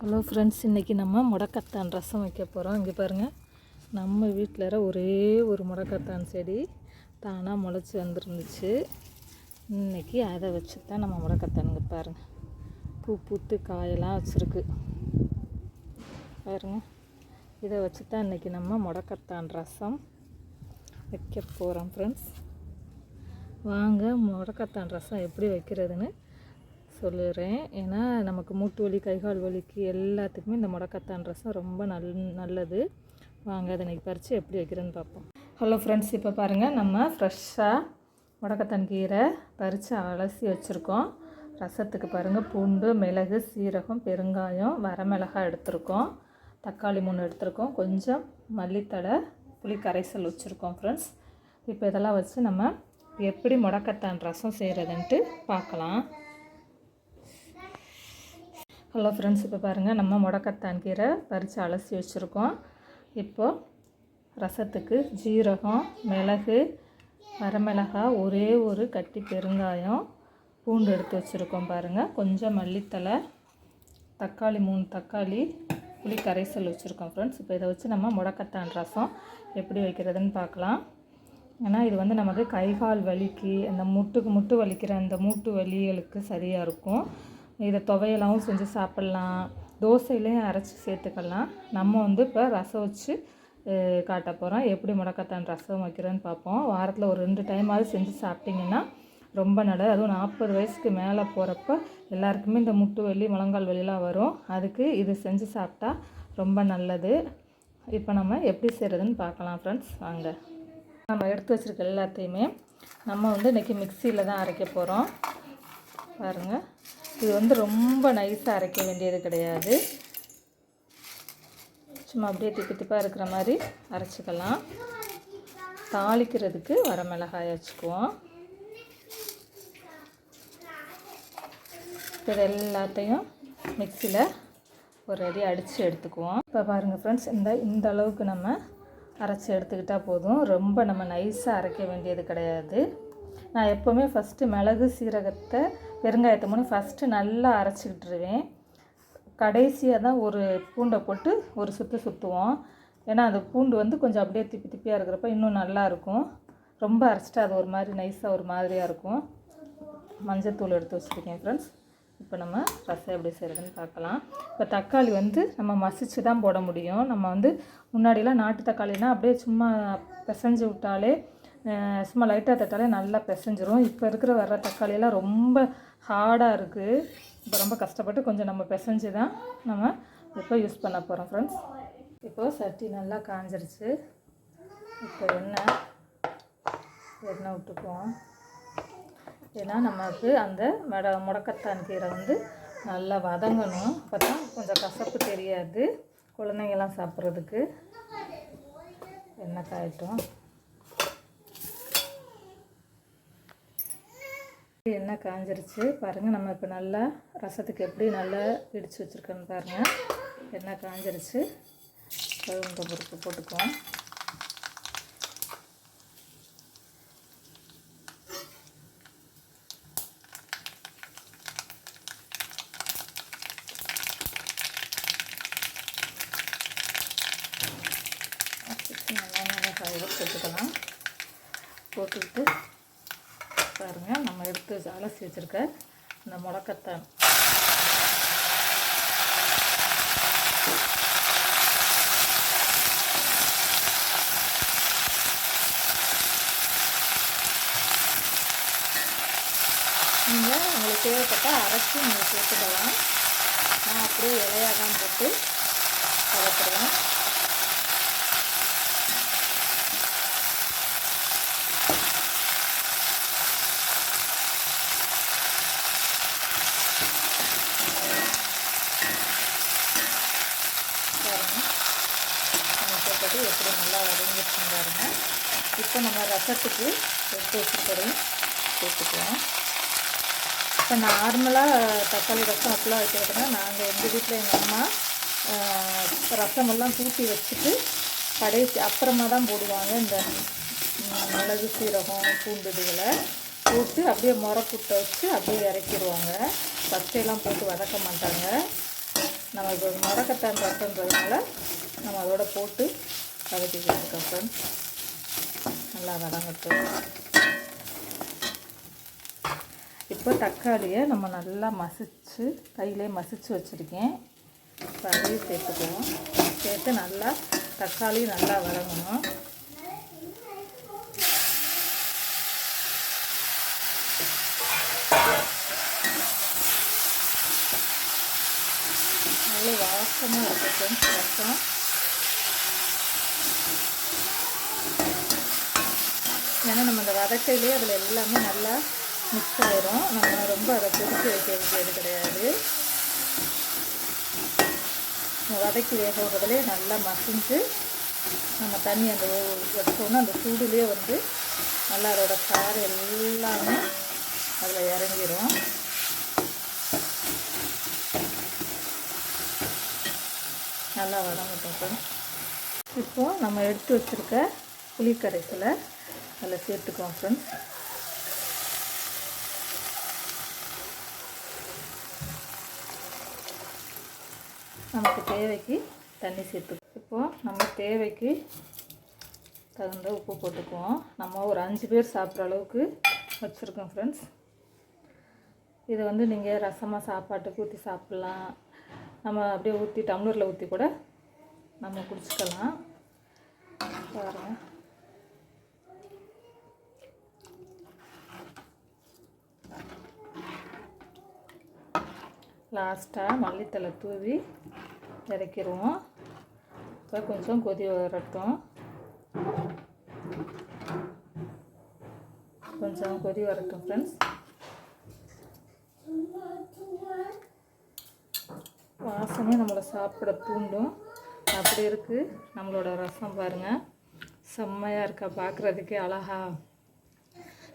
Hello friends இன்றைக்கி நம்ம முடக்கத்தான் ரசம் வைக்க போகிறோம் இங்கே பாருங்கள் நம்ம வீட்டில் ஒரே ஒரு முடக்கத்தான் செடி தானாக முளைச்சி வந்துருந்துச்சு. இன்றைக்கி அதை வச்சு தான் நம்ம முடக்கத்தானுங்க பாருங்கள் பூ பூத்து காயெல்லாம் வச்சுருக்கு. பாருங்க இதை வச்சு தான் இன்றைக்கி நம்ம முடக்கத்தான் ரசம் வைக்க போகிறோம் ஃப்ரெண்ட்ஸ் வாங்க முடக்கத்தான் ரசம் எப்படி வைக்கிறதுன்னு சொல்லுறேன். ஏன்னா நமக்கு மூட்டு வலி கைகால் வலிக்கு எல்லாத்துக்குமே இந்த முடக்கத்தான் ரசம். ரொம்ப நல் நல்லது. வாங்க அதை இன்னைக்கு பறித்து எப்படி வைக்கிறேன்னு பார்ப்போம். ஹலோ ஃப்ரெண்ட்ஸ் இப்போ பாருங்கள் நம்ம ஃப்ரெஷ்ஷாக முடக்கத்தான் கீரை பறித்து அலசி வச்சுருக்கோம். ரசத்துக்கு பாருங்கள் பூண்டு மிளகு சீரகம் பெருங்காயம் வரமிளகாய் எடுத்திருக்கோம். தக்காளி மூணு எடுத்திருக்கோம். கொஞ்சம் மல்லித்தழை புளி கரைசல் வச்சுருக்கோம் ஃப்ரெண்ட்ஸ் இப்போ இதெல்லாம் வச்சு நம்ம எப்படி முடக்கத்தான் ரசம் செய்கிறதுன்ட்டு பார்க்கலாம். ஹலோ ஃப்ரெண்ட்ஸ் இப்போ பாருங்கள் நம்ம முடக்கத்தான் கீரை பறித்து அலசி வச்சுருக்கோம். இப்போது ரசத்துக்கு ஜீரகம் மிளகு வரமிளகாய் ஒரே ஒரு கட்டி பெருங்காயம் பூண்டு எடுத்து வச்சுருக்கோம் பாருங்கள் கொஞ்சம் மல்லித்தலை தக்காளி மூணு தக்காளி புளி கரைசல் வச்சுருக்கோம் ஃப்ரெண்ட்ஸ் இப்போ இதை வச்சு நம்ம முடக்கத்தான் ரசம் எப்படி வைக்கிறதுன்னு பார்க்கலாம். ஏன்னா இது வந்து நமக்கு கைகால் வலிக்கு அந்த முட்டுக்கு முட்டு வலிக்கிற அந்த மூட்டு வலிகளுக்கு சரியாக இருக்கும். இதை துவையலாகவும் செஞ்சு சாப்பிட்லாம். தோசையிலையும் அரைச்சி சேர்த்துக்கலாம். நம்ம வந்து இப்போ ரசம் வச்சு காட்ட போகிறோம் எப்படி முடக்கத்தான் ரசம் வைக்கிறேன்னு பார்ப்போம். வாரத்தில் ஒரு ரெண்டு டைமாவது செஞ்சு சாப்பிட்டிங்கன்னா ரொம்ப நல்லது. அதுவும் நாற்பது வயசுக்கு மேலே போகிறப்ப எல்லாருக்குமே இந்த முட்டு வலி முழங்கால் வலிலாம் வரும். அதுக்கு இது செஞ்சு சாப்பிட்டா ரொம்ப நல்லது. இப்போ நம்ம எப்படி செய்கிறதுன்னு பார்க்கலாம் ஃப்ரெண்ட்ஸ் வாங்க. நம்ம எடுத்து வச்சுருக்க எல்லாத்தையுமே நம்ம வந்து இன்றைக்கி மிக்சியில் தான் அரைக்க போகிறோம் பாருங்கள் இது வந்து ரொம்ப நைஸாக அரைக்க வேண்டியது கிடையாது. சும்மா அப்படியே திப்பி திப்பாக இருக்கிற மாதிரி அரைச்சிக்கலாம். தாளிக்கிறதுக்கு வரமிளகாய் வச்சுக்குவோம். இது எல்லாத்தையும் மிக்சியில் ஒரு அடி அடித்து எடுத்துக்குவோம். இப்போ பாருங்கள் ஃப்ரெண்ட்ஸ் இந்த இந்த அளவுக்கு நம்ம அரைச்சி எடுத்துக்கிட்டால் போதும். ரொம்ப நம்ம நைஸாக அரைக்க வேண்டியது கிடையாது. நான் எப்போவுமே ஃபஸ்ட்டு மிளகு சீரகத்தை பெருங்காயத்தை மூணு ஃபஸ்ட்டு நல்லா அரைச்சிக்கிட்டுருவேன். கடைசியாக தான் ஒரு பூண்டை போட்டு ஒரு சுற்று சுற்றுவோம் ஏன்னா அந்த பூண்டு வந்து கொஞ்சம் அப்படியே திப்பி திப்பியாக இருக்கிறப்ப இன்னும் நல்லா இருக்கும். ரொம்ப அரைச்சிட்டா அது ஒரு மாதிரி நைஸாக ஒரு மாதிரியாக இருக்கும். மஞ்சத்தூள் எடுத்து வச்சுருக்கேன் ஃப்ரெண்ட்ஸ் இப்போ நம்ம ரசம் எப்படி செய்கிறதுன்னு பார்க்கலாம். இப்போ தக்காளி வந்து நம்ம மசிச்சு தான் போட முடியும். நம்ம வந்து முன்னாடிலாம் நாட்டு தக்காளினா அப்படியே சும்மா பிசைஞ்சு விட்டாலே சும்மா லைட்டாக தட்டாலே நல்லா பிசைஞ்சிரும். இப்போ இருக்கிற வர்ற தக்காளியெல்லாம் ரொம்ப ஹார்டாக இருக்குது இப்போ ரொம்ப கஷ்டப்பட்டு கொஞ்சம் நம்ம பிசைஞ்சு தான் நம்ம இப்போ யூஸ் பண்ண போகிறோம் ஃப்ரெண்ட்ஸ் இப்போது சட்டி நல்லா காஞ்சிருச்சு. இப்போ எண்ணெய் எண்ணெய் விட்டுக்குவோம். ஏன்னா நமக்கு அந்த மட முடக்கத்தான் கீரை வந்து நல்லா வதங்கணும். அப்போ தான் கொஞ்சம் கசப்பு தெரியாது. குழந்தைங்கள்லாம் சாப்பிட்றதுக்கு. எண்ணெய் காயட்டும். எண்ணெய் காஞ்சிருச்சு. பாருங்கள் நம்ம இப்போ நல்லா ரசத்துக்கு எப்படி நல்லா இடித்து வச்சுருக்கோன்னு பாருங்கள் எண்ணெய் காஞ்சிருச்சு. கழுவுண்ட பொறுப்பு போட்டுக்குவோம். நல்லா நல்லா மிளகாயை போட்டுக்கலாம். போட்டுக்கிட்டு பாருங்கள் நம்ம எடுத்து அலசி வச்சுருக்க இந்த முடக்கத்தான் நீங்கள் உங்களுக்கு தேவைப்பட்டால் அரைச்சி நீங்கள் சேர்த்துக்கலாம் நான் அப்படியே இலையாக தான் போட்டு வளர்த்துருவேன் பாருங்க நம்ம போட்டது எப்படி நல்லா வதங்கிடுச்சுன்னு பாருங்க இப்போ நம்ம ரசத்துக்கு எடுத்து வச்சுருக்கிறதையும் சேர்த்துக்குவோம் இப்போ நார்மலாக தக்காளி ரசம் அப்படிலாம் வைக்கிறதுனா நாங்கள் எங்கள் வீட்டில் எங்கள் அம்மா ரசமெல்லாம் தூக்கி வச்சுட்டு கடைசி அப்புறமா தான் போடுவாங்க இந்த மிளகு சீரகம் பூண்டு இதுகளை. போட்டு அப்படியே முறை புட்டை வச்சு அப்படியே இறக்கிடுவாங்க. பச்சையெல்லாம் போட்டு வதக்க மாட்டாங்க. நம்ம இப்போ முறக்கத்தான் ரசன்றதுனால நம்ம அதோட போட்டு வதக்கிக்கிட்டு இருக்கோம் ஃப்ரெண்ட்ஸ் நல்லா வதங்கட்டும். இப்போ தக்காளியை நம்ம நல்லா மசிச்சு கையிலே மசித்து வச்சுருக்கேன். இப்போ அதையும் சேர்த்துக்குவோம். சேர்த்து நல்லா தக்காளி நல்லா வதங்கணும். நல்ல வாசமாக இருக்கும் ரசம் ஏன்னா நம்ம அந்த வதக்கையிலே அதில் எல்லாமே நல்லா மிக்ஸ் ஆயிரும். நம்ம ரொம்ப அதை கொதிக்க வைக்க வேண்டியது கிடையாது. வதக்கி வேக விடுறதுலே நல்லா மசிஞ்சு நம்ம தண்ணி அந்த வச்சோன்னா அந்த சூடுலேயே வந்து நல்லா அதோட சாறு எல்லாமே அதில் இறங்கிடும் நல்லா வதங்கட்டும் ஃப்ரெண்ட்ஸ் இப்போது நம்ம எடுத்து வச்சுருக்க புளிக்கரைசலை அதில் சேர்த்துக்குவோம் ஃப்ரெண்ட்ஸ் நமக்கு தேவைக்கு தண்ணி சேர்த்து இப்போது நம்ம தேவைக்கு தகுந்த உப்பு போட்டுக்குவோம். நம்ம ஒரு அஞ்சு பேர் சாப்பிட்ற அளவுக்கு வச்சுருக்கோம் ஃப்ரெண்ட்ஸ் இதை வந்து நீங்கள் ரசமாக சாப்பாட்டுக்கு ஊற்றி சாப்பிட்லாம். நம்ம அப்படியே ஊற்றி டம்ளரில் ஊற்றி கூட நம்ம குடிச்சிக்கலாம். பாருங்கள் லாஸ்ட்டாக மல்லித்தலை தூவி இறக்கிடுவோம் இப்போ கொஞ்சம் கொதி வரட்டும். கொஞ்சம் கொதி வரட்டும் ஃப்ரெண்ட்ஸ் வாசமே நம்மளை சாப்பிட தூண்டும். அப்படி இருக்குது நம்மளோட ரசம் பாருங்கள் செம்மையாக இருக்கா பார்க்குறதுக்கே அழகா.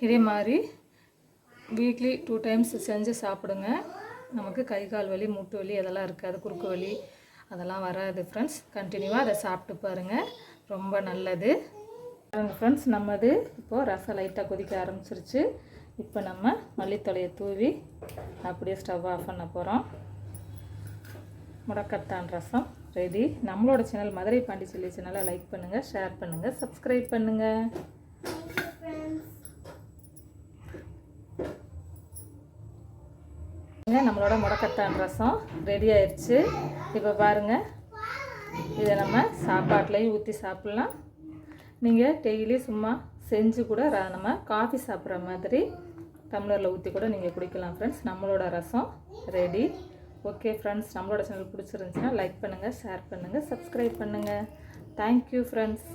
இதே மாதிரி வீக்லி டூ டைம்ஸ் செஞ்சு சாப்பிடுங்க. நமக்கு கை கால் வலி மூட்டு வலி அதெல்லாம் இருக்காது. குறுக்கு வலி அதெல்லாம் வராது ஃப்ரெண்ட்ஸ் கண்டினியூவாக அதை சாப்பிட்டு பாருங்கள் ரொம்ப நல்லது. ஃப்ரெண்ட்ஸ் நம்மது இப்போது ரசம் லைட்டாக கொதிக்க ஆரம்பிச்சிருச்சு. இப்போ நம்ம மல்லித்தலையை தூவி அப்படியே ஸ்டவ் ஆஃப் பண்ண போகிறோம் முடக்கத்தான் ரசம். ரெடி நம்மளோட சேனல் மதுரை பாண்டிச்சேரி சேனலை லைக் பண்ணுங்கள் ஷேர் பண்ணுங்கள் சப்ஸ்கிரைப் பண்ணுங்கள் நம்மளோட முடக்கத்தான் ரசம். ரெடி ஆயிடுச்சு இப்போ பாருங்கள் இதை நம்ம சாப்பாட்லேயும் ஊற்றி சாப்பிட்லாம். நீங்கள் டெய்லி சும்மா செஞ்சு கூட ர- நம்ம காஃபி சாப்பிட்ற மாதிரி டம்ளரில் ஊற்றி கூட நீங்கள் குடிக்கலாம் ஃப்ரெண்ட்ஸ் நம்மளோட ரசம் ரெடி ஓகே ஃப்ரெண்ட்ஸ் நம்மளோட சேனல் பிடிச்சிருந்துச்சுன்னா லைக் பண்ணுங்கள் ஷேர் பண்ணுங்கள் சப்ஸ்கிரைப் பண்ணுங்கள் தேங்க்யூ ஃப்ரெண்ட்ஸ்